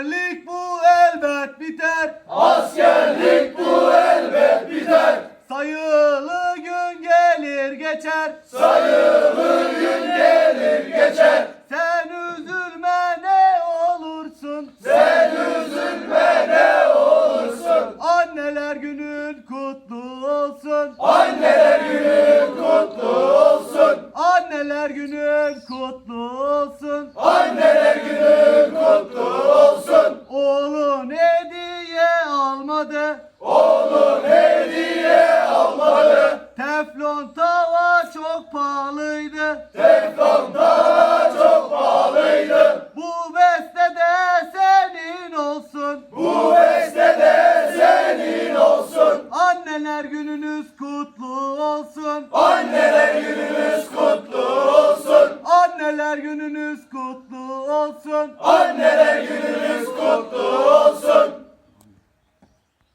Askerlik bu elbet biter. Askerlik bu elbet biter. Sayılı gün gelir geçer. Sayılı gün gelir geçer. Sen üzülme ne olursun. Sen üzülme ne olursun. Anneler günün kutlu olsun. Anneler günün kutlu olsun. Anneler günün kutlu olsun. Anneler günün almadı. Oğlun hediye almadı. Teflon tava çok pahalıydı. Teflon tava çok pahalıydı. Bu beste de senin olsun. Bu beste de senin olsun. Anneler gününüz kutlu olsun. Anneler gününüz kutlu olsun. Anneler gününüz kutlu olsun. Anneler gününüz